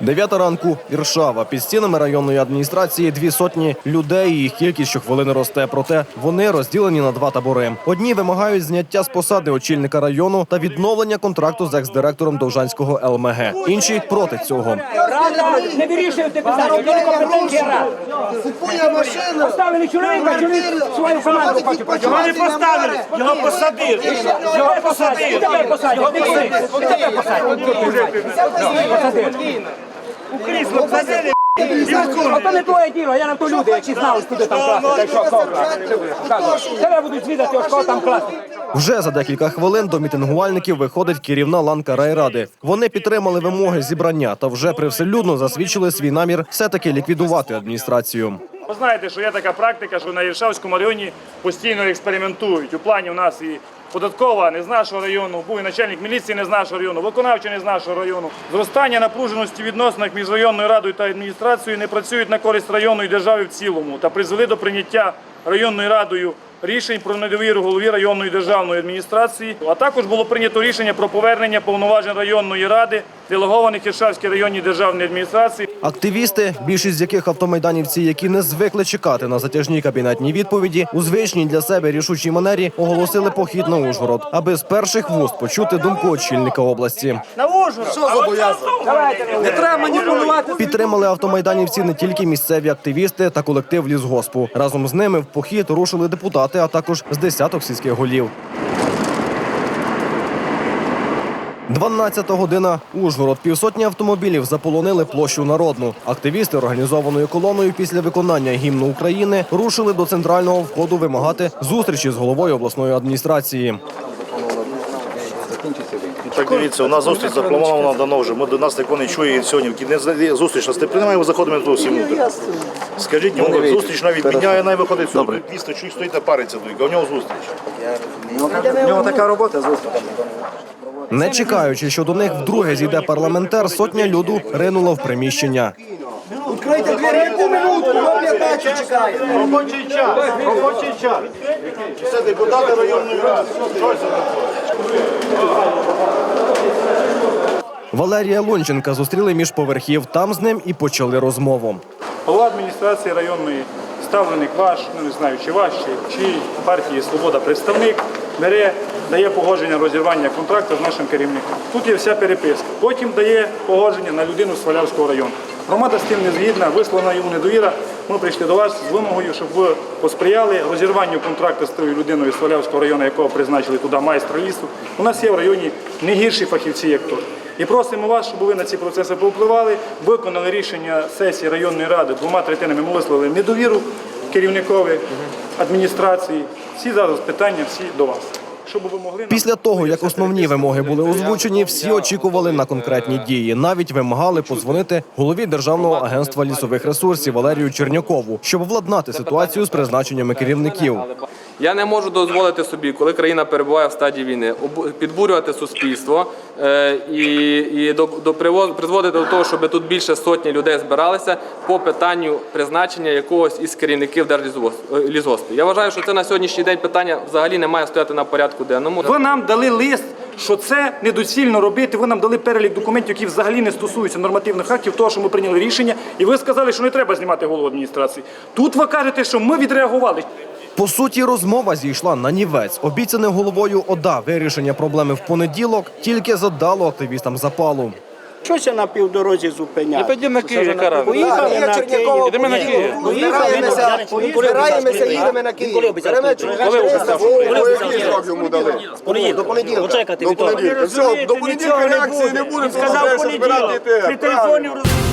Дев'ята ранку Іршава. Під стінами районної адміністрації дві сотні людей. і Їх кількість щохвилини росте. Проте вони розділені на два табори. Одні вимагають зняття з посади очільника району та відновлення контракту з екс-директором Довжанського ЛМГ. Інші проти цього. Рада не вирішує те питання. Купує машину. Поставили чоловіка, чоловік свою команду хоче. Його не поставили, його посадили. Його посадили. І тебе посадять, і тебе посадять. У крісло посадили. Ото не твоє діло, я на то люди, які знали, куди там класти, та й що, кого класти. Тебе будуть звідати, ось кого там класти. Вже за декілька хвилин до мітингувальників виходить керівна ланка райради. Вони підтримали вимоги зібрання та вже привселюдно засвідчили свій намір все-таки ліквідувати адміністрацію. Ви знаєте, що є така практика, що на Іршавському районі постійно експериментують. У плані у нас і податкова не з нашого району, був і начальник міліції не з нашого району, виконавчий не з нашого району. Зростання напруженості відносинах між районною радою та адміністрацією не працюють на користь району і держави в цілому та призвели до прийняття районною радою рішень про недовіру голові районної державної адміністрації. А також було прийнято рішення про повернення повноважень районної ради, делегованих Іршавській районній державній адміністрації. Активісти, більшість з яких автомайданівці, які не звикли чекати на затяжні кабінетні відповіді, у звичній для себе рішучій манері оголосили похід на Ужгород, аби з перших вуст почути думку очільника області. Не треба маніпулювати. Підтримали автомайданівці не тільки місцеві активісти та колектив лісгоспу. Разом з ними в похід рушили депутати, а також з десяток сільських голів. 12 година. Ужгород. Півсотні автомобілів заполонили площу народну. Активісти організованою колоною після виконання гімну України рушили до центрального входу вимагати зустрічі з головою обласної адміністрації. Так дивіться, у нас зустріч запланована давно вже. Ми до нас ніхто не чує і сьогодні. Не зустріч нас не приймаємо, заходимо до всі внутрі. Скажіть йому, зустріч навіть міняє, най виходить сюди. Місто чує, стоїть париться тільки, а в нього зустріч. У нього така робота звісно. Не чекаючи, що до них вдруге зійде парламентар, сотня люду ринула в приміщення. Відкрийте двері яку минутку, ми 15 чекаємо. Робочий час, робочий час. Це депутати районної ради. Валерія Лонченка зустріли між поверхів. Там з ним і почали розмову. Голова адміністрації районної, ставленик ваш, ну не знаю, чи ваш, чи, чи партії Свобода представник, бере, дає погодження розірвання контракту з нашим керівником. Тут є вся переписка. Потім дає погодження на людину з Свалявського району. Громада з тим не згідна, вислана йому недовіра. Ми прийшли до вас з вимогою, щоб ви посприяли розірванню контракту з тою людиною з Свалявського району, якого призначили туди майстра лісу. У нас є в районі не гірші фахівці, як тут. І просимо вас, щоб ви на ці процеси повпливали, виконали рішення сесії районної ради двома третинами ми висловили недовіру керівникові адміністрації. Всі зараз питання всі до вас. Щоб ви могли Після того, як основні вимоги були озвучені, всі очікували на конкретні дії. Навіть вимагали подзвонити голові Державного агентства лісових ресурсів Валерію Чернякову, щоб владнати ситуацію з призначеннями керівників. Я не можу дозволити собі, коли країна перебуває в стадії війни, підбурювати суспільство е, і, і до, до призводити до того, щоб тут більше сотні людей збиралися по питанню призначення якогось із керівників держлісгоспів. Я вважаю, що це на сьогоднішній день питання взагалі не має стояти на порядку денному. Ви нам дали лист, що це недоцільно робити. Ви нам дали перелік документів, які взагалі не стосуються нормативних актів, того, що ми прийняли рішення, і ви сказали, що не треба знімати голову адміністрації. Тут ви кажете, що ми відреагували. По суті, розмова зійшла на нівець. Обіцяне головою ОДА вирішення проблеми в понеділок тільки задало активістам запалу. Щось я на півдорозі зупиняв. Підемо на Київ, яка разниця? Поїхали на Київ. Йдемо на Київ. Збираємося, збираємося, їдемо на Київ. Беремо йому дали. До понеділка. До понеділка. Все, до понеділка реакції не буде, Сказав понеділок. При телефоні роз-